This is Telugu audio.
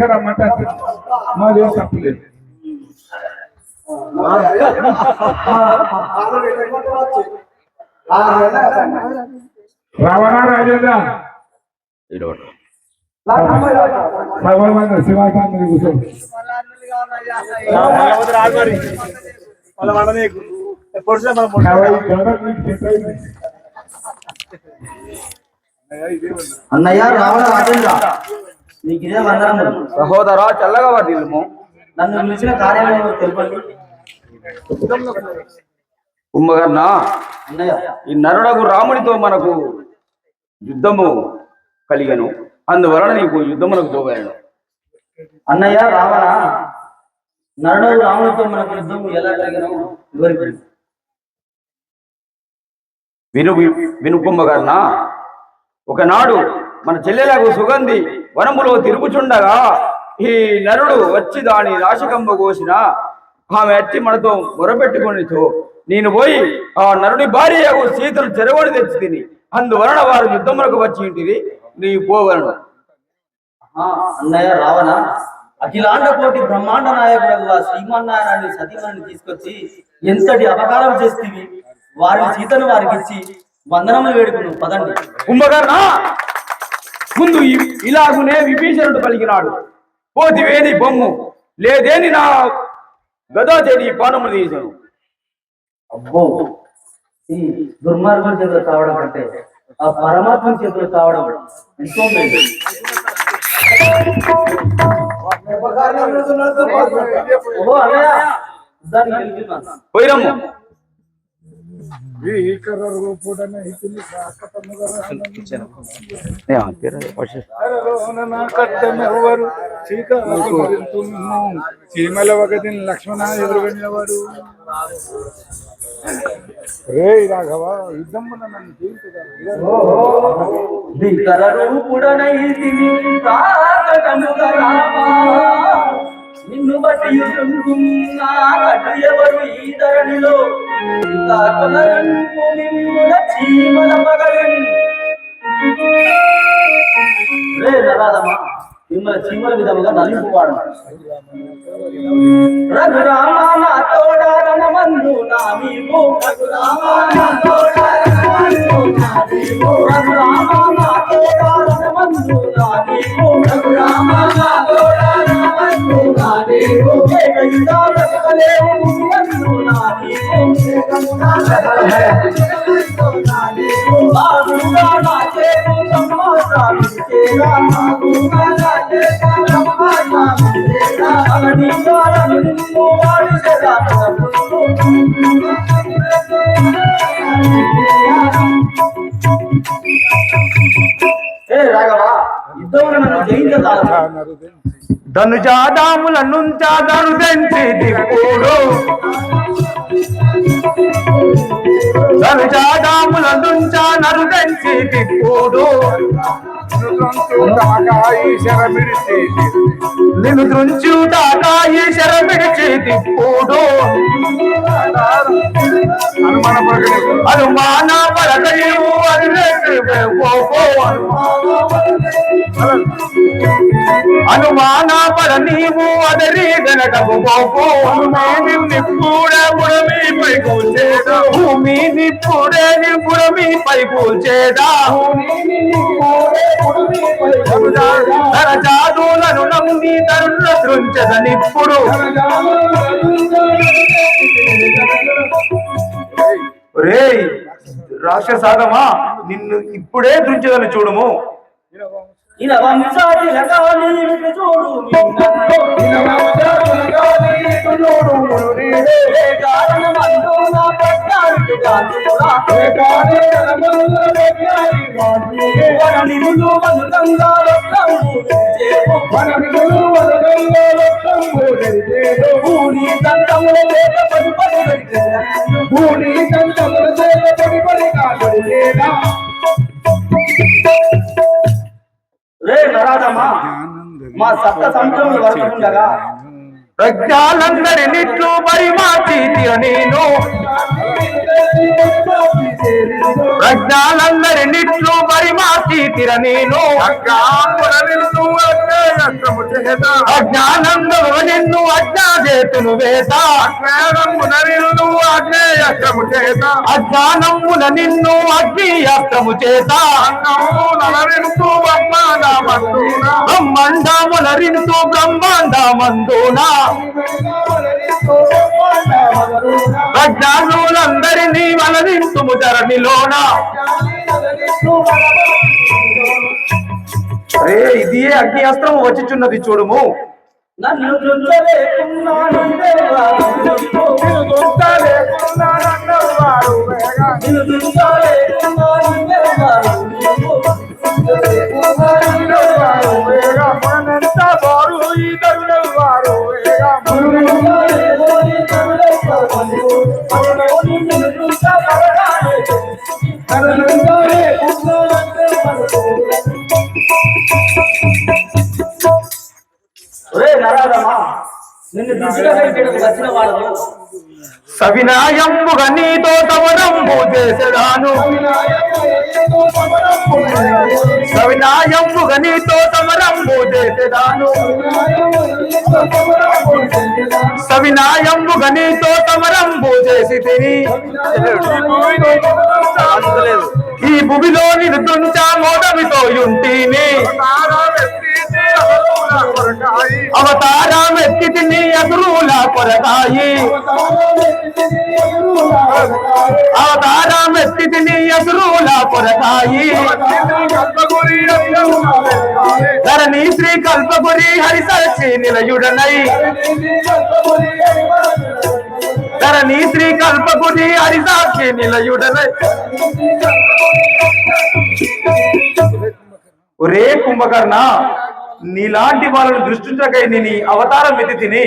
తీసుకురమ్మంటే మాదేం తప్పలేదు రావణ రాజేంద్ర. సగం మంది శివాకాంత్ అన్నయ్య రావణ రాజేంద్ర. వందనములు. సహోదరా చల్లగా వర్దిల్లుము నన్ను పిలిచిన కార్యాలయంలో తెలుపండి. కుంభకర్ణ అన్నయ్య. ఈ నరుడకు రామునితో మనకు యుద్ధము కలిగను. అందువలన నీకు యుద్ధమునకు పోగాను అన్నయ్య రావణ నరుడు రామునితో మనకు యుద్ధం ఎలా కలిగినో? విను విను కుంభకర్ణ. ఒకనాడు మన చెల్లెలకు సుగంధి వనములో తిరుగుచుండగా ఈ నరుడు వచ్చి దాని నాశకంబ కోసిన ఆమె వచ్చి మనతో మొరపెట్టుకొనితో నేను పోయి ఆ నరుడి భార్యకు సీతను చెరవని తెచ్చి తిని. అందువలన వారు యుద్ధములకు వచ్చి ఇంటిది నీ పోవలను. అన్నయ్య రావణ అఖిలాండ కోటి బ్రహ్మాండ నాయకుడు శ్రీమన్నారాయణ సతీమణిని తీసుకొచ్చి ఎంతటి అపకారం చేస్తేవి? వారి సీతను వారికి ఇచ్చి వందనములు వేడుకును. పదండి. కుంభకర్ణ ముందు ఇలాగునే విభీషణుడు పలికినాడు. పోతివేది బొమ్ము లేదేని నా గదా చెడి పానములు తీసను అబ్బో ఈ దుర్మార్గుల చేతులు కావడం కంటే ఆ పరమాత్మ చేతులు కావడం ఎంతో మేలు. మరింతును. చీమల ఒకటి లక్ష్మణ ఎదురుగడినవాడు రే రాఘవ యుద్ధం నన్ను బట్టి ఎవరు ఈ ధరణిలో? చీమల పగలన్ రే నరాదమా మిమ్మల్ని చీమల విధముగా నలింపువాడు రఘురామ నా తోడారణ మందు నా మీకు నా తోడారణ జాదాముల నుంచాదను తెంచి దిక్కుడు. ధను జాదాముల నుంచా నిన్ను దృంచుటాగా ఈ శరమిడిచి దిక్కుడు అనుమాన పడకలేదు అనుమాన పడ నీవు అదరి గనటకు పోపు భూమి నిప్పుడే పుడమి పై కూల్చేదా భూమి నిప్పుడే నిప్పుడమి పై కూల్చేదా తన జాదులను నమ్మి తరుణ దృంచద నిప్పుడు. రేయ్ రాక్షసాగమా నిన్ను ఇప్పుడే దృంచదని చూడము. ఇలా మా సప్త సముద్రములు వరకుండగా ప్రజ్ఞాలందరి నిట్లు పరిమాచి నేను ప్రజ్ఞానందరినిట్లు పరిమాచి తిర నేను అజ్ఞానందము నిన్ను అజ్ఞా చేతును వేత అజ్ఞానమున నిన్ను అగ్ని అస్త్రము చేత. బ్రహ్మాండముల రింతు బ్రహ్మాండమందున. ప్రజ్ఞానులందరినీ వలరింతుము ధరణిలోన. అరే ఇది అగ్ని అస్త్రం వచ్చిచున్నది చూడము. నన్ను సవినాయంబుగా నీతో తమరంబు చేసేదాను. సవినాయంబుగా నీతో తమరంబు చేసేదాను. సవినాయంబుగా నీతో తమరంబు చేసి తిని ఈ భూమిలో నిరుతుంచా మోదమితో యుంటిని. ఎదురుల కొరకాయి అవతారం ఎత్తి తిని ఎదురుల కొరకాయి ధరణి శ్రీ కల్పపురి హరిసచి నిలయుడనై ధరణి శ్రీ కల్పపురి హరిసాక్షి నిలయుడనై ఒరే కుంభకర్ణ నీలాంటి వాళ్ళను దృష్టించకై నేను అవతారం ఎత్తి తిని